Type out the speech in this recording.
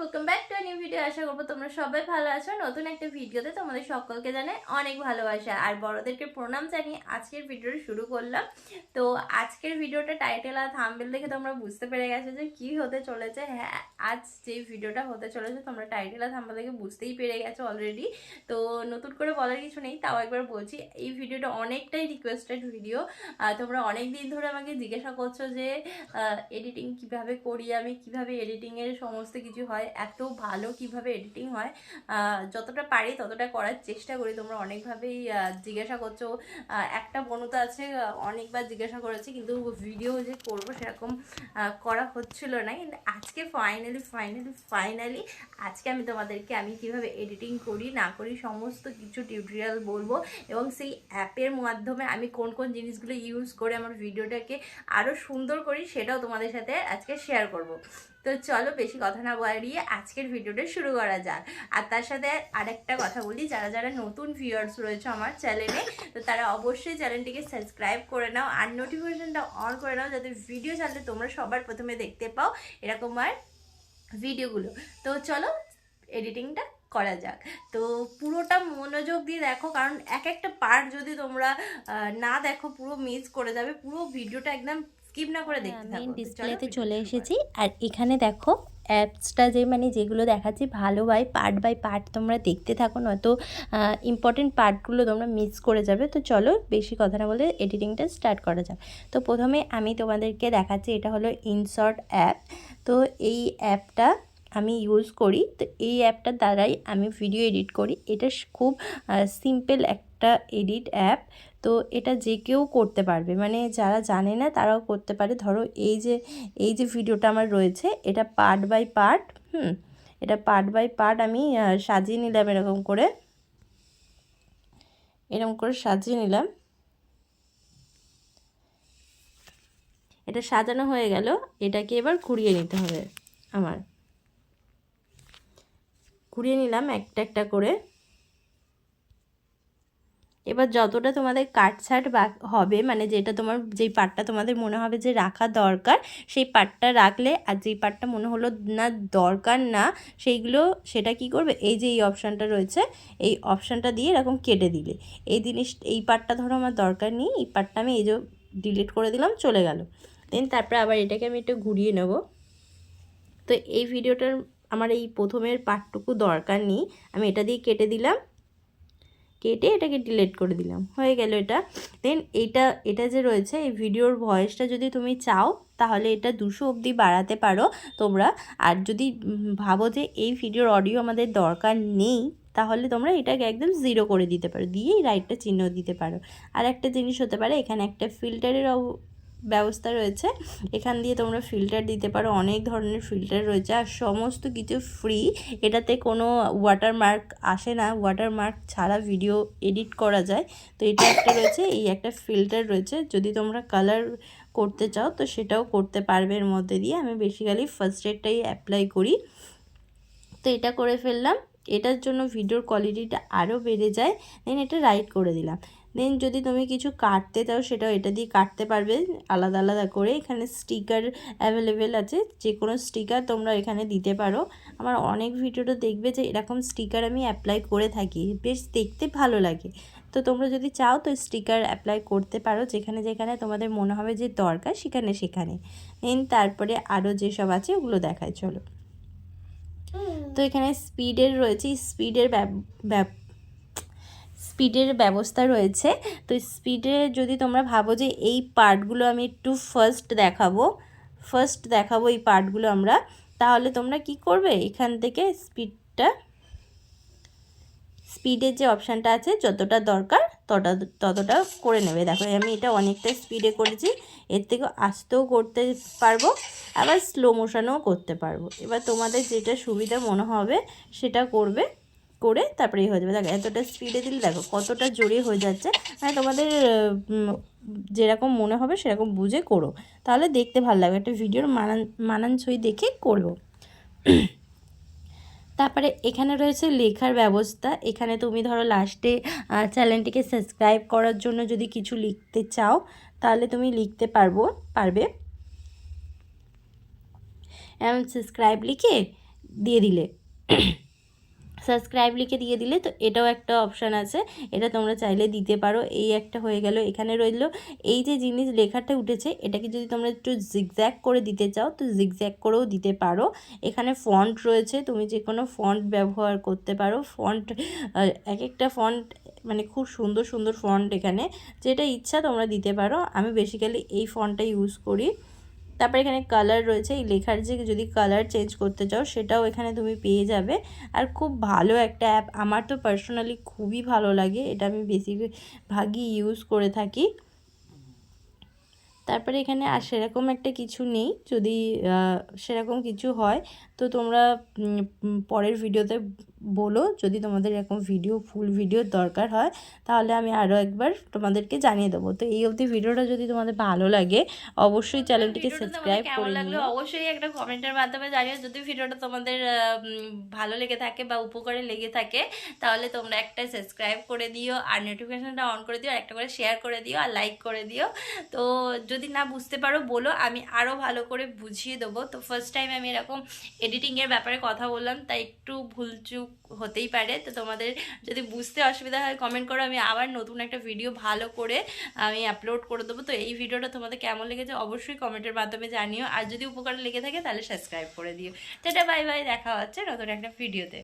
welcome back to new video আশা করব তোমরা সবাই ভালো আছো। নতুন একটা ভিডিওতে তোমাদের সকলকে জানাই অনেক ভালোবাসা। আর বড়দেরকে প্রণাম জানিয়ে আজকের ভিডিওটা শুরু করলাম। তো আজকের ভিডিওটা টাইটেল আর থাম্বেল দেখে তোমরা বুঝতে পেরে গেছো যে কি হতে চলেছে। হ্যাঁ আজ যে ভিডিওটা হতে চলেছে তোমরা টাইটেল আর থাম্বেল দেখে বুঝতেই পেরে গেছো অলরেডি তো নতুন করে বলার কিছু নেই, তাও একবার বলছি, এই ভিডিওটা অনেকটাই রিকোয়েস্টেড ভিডিও তোমরা অনেক দিন ধরে আমাকে জিজ্ঞাসা করছ যে এডিটিং কীভাবে করি আমি, কীভাবে এডিটিংয়ের সমস্ত কিছু হয়, এত ভালো কীভাবে এডিটিং হয় যতটা পারি ততটা করার চেষ্টা করি। তোমরা অনেকভাবেই জিজ্ঞাসা করছ। একটা বনুতা আছে অনেকবার জিজ্ঞাসা করেছি, কিন্তু ভিডিও যে করব সেরকম করা হচ্ছিল না। কিন্তু আজকে ফাইনালি ফাইনালি ফাইনালি আজকে আমি তোমাদেরকে আমি কীভাবে এডিটিং করি, না করি সমস্ত কিছু টিউটোরিয়াল বলব। এবং সেই অ্যাপের মাধ্যমে আমি কোন কোন জিনিসগুলো ইউজ করে আমার ভিডিওটাকে আরও সুন্দর করি, সেটাও তোমাদের সাথে আজকে শেয়ার করব। তো চলো বেশি কথা না বাড়িয়ে আজকের ভিডিওটা শুরু করা যাক। আর তার সাথে আরেকটা কথা বলি, যারা যারা নতুন ভিউয়ার্স রয়েছে আমার চ্যানেলে তো তারা অবশ্যই চ্যানেলটিকে সাবস্ক্রাইব করে নাও আর নোটিফিকেশনটা অন করে নাও যাতে ভিডিও ছাড়লে তোমরা সবার প্রথমে দেখতে পাও এরকম আর ভিডিওগুলো তো চলো এডিটিংটা করা যাক। তো পুরোটা মনোযোগ দিয়ে দেখো, কারণ এক একটা পার্ট যদি তোমরা না দেখো, পুরো মিস করে যাবে, পুরো ভিডিওটা একদম স্কিপ না করে দেখতে থাকো। মেন ডিসপ্লেতে চলে এসেছি। আর এখানে দেখো অ্যাপসটা যে মানে যেগুলো দেখাচ্ছি ভালো বাই পার্ট বাই পার্ট তোমরা দেখতে থাকো নয়তো ইম্পর্টেন্ট পার্টগুলো তোমরা মিস করে যাবে। তো চলো বেশি কথা না বলে এডিটিংটা স্টার্ট করা যাক। তো প্রথমে আমি তোমাদেরকে দেখাচ্ছি এটা হলো ইনশর্ট অ্যাপ তো এই অ্যাপটা আমি ইউজ করি। তো এই অ্যাপটার দ্বারাই আমি ভিডিও এডিট করি। এটা খুব সিম্পল একটা এডিট অ্যাপ। তো এটা যে কেউ করতে পারবে। মানে যারা জানে না তারাও করতে পারে। ধরো এই যে এই যে ভিডিওটা আমার রয়েছে, এটা পার্ট বাই পার্ট, হুম, এটা পার্ট বাই পার্ট আমি সাজিয়ে নিলাম এরকম করে। এরকম করে সাজিয়ে নিলাম। এটা সাজানো হয়ে গেল। এটাকে এবার ঘুরিয়ে নিতে হবে আমার। ঘুরিয়ে নিলাম একটা একটা করে। এবার যতটা তোমাদের কাটছাট বা হবে মানে যেটা তোমার, যেই পার্টটা তোমাদের মনে হবে যে রাখা দরকার, সেই পার্টটা রাখলে আর যেই পার্টটা মনে হলো না দরকার না, সেইগুলো সেটা কি করবে? এই যে এই অপশানটা রয়েছে, এই অপশানটা দিয়ে এরকম কেটে দিলে। এই জিনিস, এই পার্টটা ধরো আমার দরকার নেই, এই পার্টটা আমি এই যে ডিলিট করে দিলাম, চলে গেল। দেন তারপরে আবার এটাকে আমি একটু ঘুরিয়ে নেব। তো এই ভিডিওটার আমার এই প্রথমের পার্টটুকু দরকার নেই, আমি এটা দিয়ে কেটে দিলাম। কেটে এটাকে ডিলেট করে দিলাম। হয়ে গেল এটা। দেন এটা এটা যে রয়েছে, এই ভিডিওর ভয়েসটা যদি তুমি চাও, তাহলে এটা দুশো অবধি বাড়াতে পারো তোমরা। আর যদি ভাবো যে এই ভিডিওর অডিও আমাদের দরকার নেই, তাহলে তোমরা এটাকে একদম জিরো করে দিতে পারো। দিয়েই রাইটটা চিহ্ন দিতে পারো। আর একটা জিনিস হতে পারে, এখানে একটা ফিল্টারের ব্যবস্থা রয়েছে। এখান দিয়ে তোমরা ফিল্টার দিতে পারো, অনেক ধরনের ফিল্টার রয়েছে আর সমস্ত কিছু ফ্রি এটাতে কোনো ওয়াটারমার্ক আসে না ওয়াটারমার্ক ছাড়া ভিডিও এডিট করা যায়। তো এটা একটা রয়েছে, এই একটা ফিল্টার রয়েছে। যদি তোমরা কালার করতে চাও, তো সেটাও করতে পারবে এর মধ্যে দিয়ে। আমি বেসিক্যালি ফার্স্ট এডটাই অ্যাপ্লাই করি। তো এটা করে ফেললাম। এটার জন্য ভিডিওর কোয়ালিটিটা আরও বেড়ে যায়। দেন এটা রাইট করে দিলাম। দেন যদি তুমি কিছু কাটতে চাও সেটাও এটা দিয়ে কাটতে পারবে। আলাদা আলাদা করে এখানে স্টিকার অ্যাভেলেবেল আছে। যে কোনো স্টিকার তোমরা এখানে দিতে পারো। আমার অনেক ভিডিওটা দেখবে যে এরকম স্টিকার আমি অ্যাপ্লাই করে থাকি। বেশ দেখতে ভালো লাগে। তো তোমরা যদি চাও তো স্টিকার অ্যাপ্লাই করতে পারো। যেখানে যেখানে তোমাদের মনে হবে যে দরকার সেখানে সেখানে। দেন তারপরে আরও যেসব আছে ওগুলো দেখায়। চলো। তো এখানে স্পিডের রয়েছে। স্পিডের স্পিডের ব্যবস্থা রয়েছে। তো স্পিডে যদি তোমরা ভাবো যে এই পার্টগুলো আমি একটু ফার্স্ট দেখাবো ফার্স্ট দেখাবো এই পার্টগুলো আমরা, তাহলে তোমরা কি করবে? এখান থেকে স্পিডটা স্পিডের যে অপশানটা আছে, যতটা দরকার ততটা ততটা করে নেবে। দেখো, আমি এটা অনেকটা স্পিডে করেছি, এর থেকে আস্তেও করতে পারব, আবার স্লো মোশনেও করতে পারব। এবার তোমাদের যেটা সুবিধা মনে হবে, সেটা করবে করে তারপরে হয়ে যাবে। দেখো, এতটা স্পিডে দিলে দেখো কতটা জোরে হয়ে যাচ্ছে। মানে তোমাদের যেরকম মনে হবে সেরকম বুঝে করো। তাহলে দেখতে ভালো লাগবে। একটা ভিডিওর মানান, মানানসই দেখে করব। তারপরে এখানে রয়েছে লেখার ব্যবস্থা। এখানে তুমি ধরো লাস্টে চ্যানেলটিকে সাবস্ক্রাইব করার জন্য যদি কিছু লিখতে চাও, তাহলে তুমি লিখতে পারব, পারবে। এমন সাবস্ক্রাইব লিখে দিয়ে দিলে। সাবস্ক্রাইব লিখে দিয়ে দিলে তো এটাও একটা অপশান আছে। এটা তোমরা চাইলে দিতে পারো। এই একটা হয়ে গেল, এখানে রইল। এই যে জিনিস লেখাটা উঠেছে, এটাকে যদি তোমরা একটু জিগজ্যাগ করে দিতে চাও, তো জিগজ্যাগ করেও দিতে পারো। এখানে ফন্ট রয়েছে, তুমি যে কোনো ফন্ট ব্যবহার করতে পারো। ফন্ট এক একটা ফন্ট মানে খুব সুন্দর সুন্দর ফন্ট এখানে। যেটা ইচ্ছা তোমরা দিতে পারো। আমি বেসিক্যালি এই ফন্টটা ইউজ করি। তারপর এখানে কালার রয়েছে, এই লেখার যে যদি কালার চেঞ্জ করতে চাও সেটাও এখানে তুমি পেয়ে যাবে। আর খুব ভালো একটা অ্যাপ আমার তো পার্সোনালি খুবই ভালো লাগে, এটা আমি বেশিরভাগই ইউজ করে থাকি। তারপরে এখানে আর সেরকম একটা কিছু নেই, যদি সেরকম কিছু হয়, তো তোমরা পরের ভিডিওতে বলো যদি তোমাদের এরকম ভিডিও ফুল ভিডিওর দরকার হয় তাহলে আমি আরও একবার তোমাদেরকে জানিয়ে দেবো। তো এই অবধি ভিডিওটা যদি তোমাদের ভালো লাগে অবশ্যই চ্যানেলটিকে সাবস্ক্রাইব করে লাগল অবশ্যই একটা কমেন্টের মাধ্যমে জানিও। যদি ভিডিওটা তোমাদের ভালো লেগে থাকে বা উপকারে লেগে থাকে তাহলে তোমরা একটা সাবস্ক্রাইব করে দিও আর নোটিফিকেশনটা অন করে দিও আর একটা করে শেয়ার করে দিও আর লাইক করে দিও। তো যদি না বুঝতে পারো বলো আমি আরও ভালো করে বুঝিয়ে দেবো। তো ফার্স্ট টাইম আমি এরকম এডিটিংয়ের ব্যাপারে কথা বললাম তাই একটু ভুলচুক হতেই পারে। তো তোমাদের যদি বুঝতে অসুবিধা হয় কমেন্ট করো। আমি আবার নতুন একটা ভিডিও ভালো করে আমি আপলোড করে দেবো। তো এই ভিডিওটা তোমাদের কেমন লেগেছে অবশ্যই কমেন্টের মাধ্যমে জানিও। আর যদি উপকার লেগে থাকে, তাহলে সাবস্ক্রাইব করে দিও। সেটা বাই বাই দেখা হচ্ছে নতুন একটা ভিডিওতে